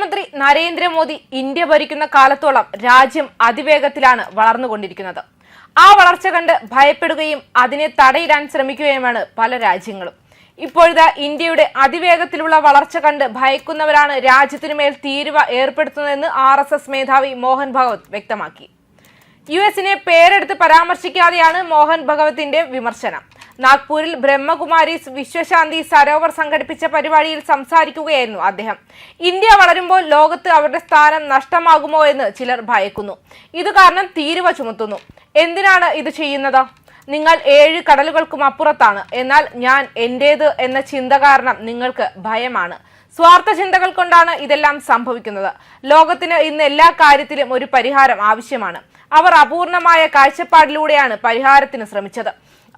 പ്രധാനമന്ത്രി നരേന്ദ്രമോദി ഇന്ത്യ ഭരിക്കുന്ന കാലത്തോളം രാജ്യം അതിവേഗത്തിലാണ് വളർന്നുകൊണ്ടിരിക്കുന്നത്. ആ വളർച്ച കണ്ട് ഭയപ്പെടുകയും അതിനെ തടയിടാൻ ശ്രമിക്കുകയുമാണ് പല രാജ്യങ്ങളും. ഇപ്പോഴത്തെ ഇന്ത്യയുടെ അതിവേഗത്തിലുള്ള വളർച്ച കണ്ട് ഭയക്കുന്നവരാണ് രാജ്യത്തിനു മേൽ തീരുവ ഏർപ്പെടുത്തുന്നതെന്ന് ആർ എസ് എസ് മേധാവി മോഹൻ ഭഗവത് വ്യക്തമാക്കി. യു എസിനെ പേരെടുത്ത് പരാമർശിക്കാതെയാണ് മോഹൻ ഭഗവത്തിന്റെ വിമർശനം. നാഗ്പൂരിൽ ബ്രഹ്മകുമാരീസ് വിശ്വശാന്തി സരോവർ സംഘടിപ്പിച്ച പരിപാടിയിൽ സംസാരിക്കുകയായിരുന്നു അദ്ദേഹം. ഇന്ത്യ വളരുമ്പോൾ ലോകത്ത് അവരുടെ സ്ഥാനം നഷ്ടമാകുമോ എന്ന് ചിലർ ഭയക്കുന്നു. ഇത് കാരണം തീരുവ ചുമത്തുന്നു. എന്തിനാണ് ഇത് ചെയ്യുന്നത്? നിങ്ങൾ ഏഴ് കടലുകൾക്കും അപ്പുറത്താണ്. എന്നാൽ ഞാൻ എന്റേത് എന്ന ചിന്ത കാരണം നിങ്ങൾക്ക് ഭയമാണ്. സ്വാർത്ഥ ചിന്തകൾ കൊണ്ടാണ് ഇതെല്ലാം സംഭവിക്കുന്നത്. ലോകത്തിന് ഇന്ന് എല്ലാ കാര്യത്തിലും ഒരു പരിഹാരം ആവശ്യമാണ്. അവർ അപൂർണമായ കാഴ്ചപ്പാടിലൂടെയാണ് പരിഹാരത്തിന് ശ്രമിച്ചത്.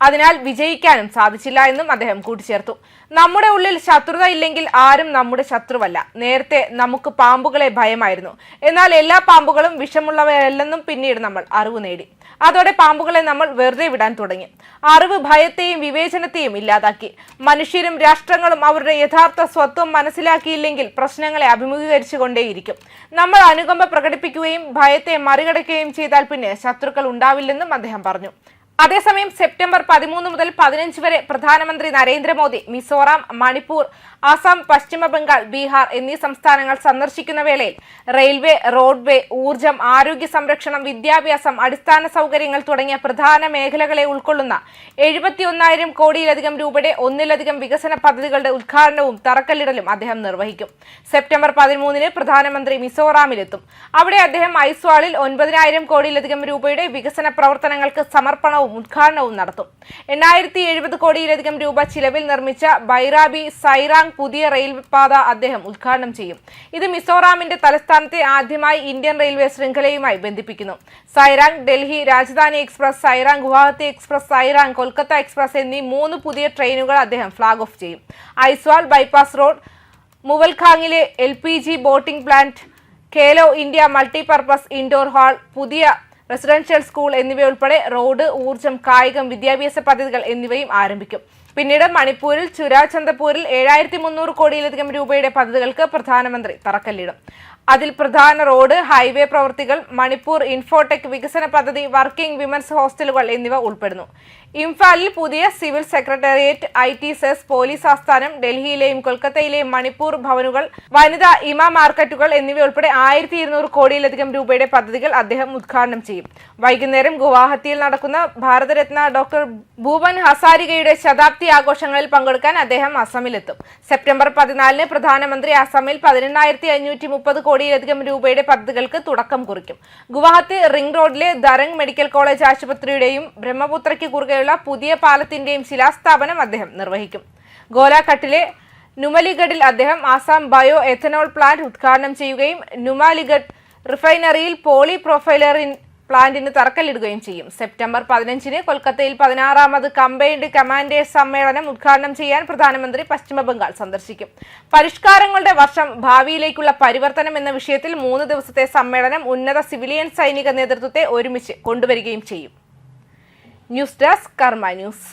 അതിനാൽ വിജയിക്കാനും സാധിച്ചില്ല എന്നും അദ്ദേഹം കൂട്ടിച്ചേർത്തു. നമ്മുടെ ഉള്ളിൽ ശത്രുത ഇല്ലെങ്കിൽ ആരും നമ്മുടെ ശത്രുവല്ല. നേരത്തെ നമുക്ക് പാമ്പുകളെ ഭയമായിരുന്നു. എന്നാൽ എല്ലാ പാമ്പുകളും വിഷമുള്ളവയല്ലെന്നും പിന്നീട് നമ്മൾ അറിവ് നേടി. അതോടെ പാമ്പുകളെ നമ്മൾ വെറുതെ വിടാൻ തുടങ്ങി. അറിവ് ഭയത്തെയും വിവേചനത്തെയും ഇല്ലാതാക്കി. മനുഷ്യരും രാഷ്ട്രങ്ങളും അവരുടെ യഥാർത്ഥ സ്വത്വം മനസ്സിലാക്കിയില്ലെങ്കിൽ പ്രശ്നങ്ങളെ അഭിമുഖീകരിച്ചു കൊണ്ടേയിരിക്കും നമ്മൾ അനുകമ്പ പ്രകടിപ്പിക്കുകയും ഭയത്തെ മറികടക്കുകയും ചെയ്താൽ പിന്നെ ശത്രുക്കൾ ഉണ്ടാവില്ലെന്നും അദ്ദേഹം പറഞ്ഞു. അതേസമയം സെപ്റ്റംബർ പതിമൂന്ന് മുതൽ പതിനഞ്ച് വരെ പ്രധാനമന്ത്രി നരേന്ദ്രമോദി മിസോറാം മണിപ്പൂർ ആസാം പശ്ചിമ ബംഗാൾ ബീഹാർ എന്നീ സംസ്ഥാനങ്ങൾ സന്ദർശിക്കുന്ന വേളയിൽ റെയിൽവേ റോഡ്വേ ഊർജം ആരോഗ്യ സംരക്ഷണം വിദ്യാഭ്യാസം അടിസ്ഥാന സൗകര്യങ്ങൾ തുടങ്ങിയ പ്രധാന മേഖലകളെ ഉൾക്കൊള്ളുന്ന എഴുപത്തിയൊന്നായിരം കോടിയിലധികം രൂപയുടെ ഒന്നിലധികം വികസന പദ്ധതികളുടെ ഉദ്ഘാടനവും തറക്കല്ലിടലും അദ്ദേഹം നിർവഹിക്കും. സെപ്റ്റംബർ പതിമൂന്നിന് പ്രധാനമന്ത്രി മിസോറാമിലെത്തും. അവിടെ അദ്ദേഹം ഐസ്വാളിൽ ഒൻപതിനായിരം കോടിയിലധികം രൂപയുടെ വികസന പ്രവർത്തനങ്ങൾക്ക് സമർപ്പണവും ഉദ്ഘാടനവും നടത്തും. എണ്ണായിരത്തി എഴുപത് കോടിയിലധികം രൂപ ചിലവിൽ നിർമ്മിച്ച ബൈറാബി സൈറാങ് പുതിയ റെയിൽപാത അദ്ദേഹം ഉദ്ഘാടനം ചെയ്യും. ഇത് മിസോറാമിന്റെ തലസ്ഥാനത്തെ ആദ്യമായി ഇന്ത്യൻ റെയിൽവേ ശൃംഖലയുമായി ബന്ധിപ്പിക്കുന്നു. Sairang Delhi Rajdhani express Sairang Guwahati express Sairang Kolkata express എന്നീ മൂന്ന് പുതിയ ട്രെയിനുകൾ അദ്ദേഹം ഫ്ളാഗ് ഓഫ് ചെയ്യും. Aizawl bypass road മുവൽഖാങ്ങിലെ L P G bottling plant Khelo India multipurpose indoor hall പുതിയ റെസിഡൻഷ്യൽ സ്കൂൾ എന്നിവയുൾപ്പെടെ റോഡ് ഊർജം കായികം വിദ്യാഭ്യാസ പദ്ധതികൾ എന്നിവയും ആരംഭിക്കും. പിന്നീട് മണിപ്പൂരിൽ ചുരാചന്ദപൂരിൽ ഏഴായിരത്തി മുന്നൂറ് കോടിയിലധികം രൂപയുടെ പദ്ധതികൾക്ക് പ്രധാനമന്ത്രി തറക്കല്ലിടും. അതിൽ പ്രധാന റോഡ് ഹൈവേ പ്രവൃത്തികൾ മണിപ്പൂർ ഇൻഫോടെക് വികസന പദ്ധതി വർക്കിംഗ് വിമൻസ് ഹോസ്റ്റലുകൾ എന്നിവ ഉൾപ്പെടുന്നു. ഇംഫാലിൽ പുതിയ civil secretariat I T SEZ police ആസ്ഥാനം ഡൽഹിയിലെയും കൊൽക്കത്തയിലെയും മണിപ്പൂർ ഭവനുകൾ വനിതാ ഇമ മാർക്കറ്റുകൾ എന്നിവയുൾപ്പെടെ ആയിരത്തി ഇരുന്നൂറ് കോടിയിലധികം രൂപയുടെ പദ്ധതികൾ അദ്ദേഹം ഉദ്ഘാടനം ചെയ്യും. വൈകുന്നേരം ഗുവാഹത്തിയിൽ നടക്കുന്ന ഭാരതരത്ന ഡോക്ടർ ഭൂപൻ ഹസാരികയുടെ ശതാബ്ദി ആഘോഷങ്ങളിൽ പങ്കെടുക്കാൻ അദ്ദേഹം അസമിലെത്തും. സെപ്റ്റംബർ പതിനാലിന് പ്രധാനമന്ത്രി അസമിൽ പതിനെണ്ണായിരത്തി അഞ്ഞൂറ്റി മുപ്പത് കോടിയിലധികം രൂപയുടെ പദ്ധതികൾക്ക് തുടക്കം കുറിക്കും. ഗുവാഹത്തി റിംഗ് റോഡിലെ ദരംഗ് മെഡിക്കൽ കോളേജ് ആശുപത്രിയുടെയും ബ്രഹ്മപുത്രയ്ക്ക് കുറുകെയുള്ള പുതിയ പാലത്തിന്റെയും ശിലാസ്ഥാപനം അദ്ദേഹം നിർവഹിക്കും. ഗോലാഘട്ടിലെ നുമലിഗഡിൽ അദ്ദേഹം ആസാം ബയോ എഥനോൾ പ്ലാന്റ് ഉദ്ഘാടനം ചെയ്യുകയും നുമാലിഗഡ് റിഫൈനറിയിൽ പോളി പ്രൊഫൈലറിൻ പ്ലാന്റിന് തറക്കല്ലിടുകയും ചെയ്യും. സെപ്റ്റംബർ പതിനഞ്ചിന് കൊൽക്കത്തയിൽ പതിനാറാമത് കമ്പൈൻഡ് കമാൻഡേഴ്സ് സമ്മേളനം ഉദ്ഘാടനം ചെയ്യാൻ പ്രധാനമന്ത്രി പശ്ചിമബംഗാൾ സന്ദർശിക്കും. പരിഷ്കാരങ്ങളുടെ വർഷം ഭാവിയിലേക്കുള്ള പരിവർത്തനം എന്ന വിഷയത്തിൽ മൂന്ന് ദിവസത്തെ സമ്മേളനം ഉന്നത സിവിലിയൻ സൈനിക നേതൃത്വത്തെ ഒരുമിച്ച് കൊണ്ടുവരികയും ചെയ്യും. ന്യൂസ് ഡെസ്ക് കർമ്മ ന്യൂസ്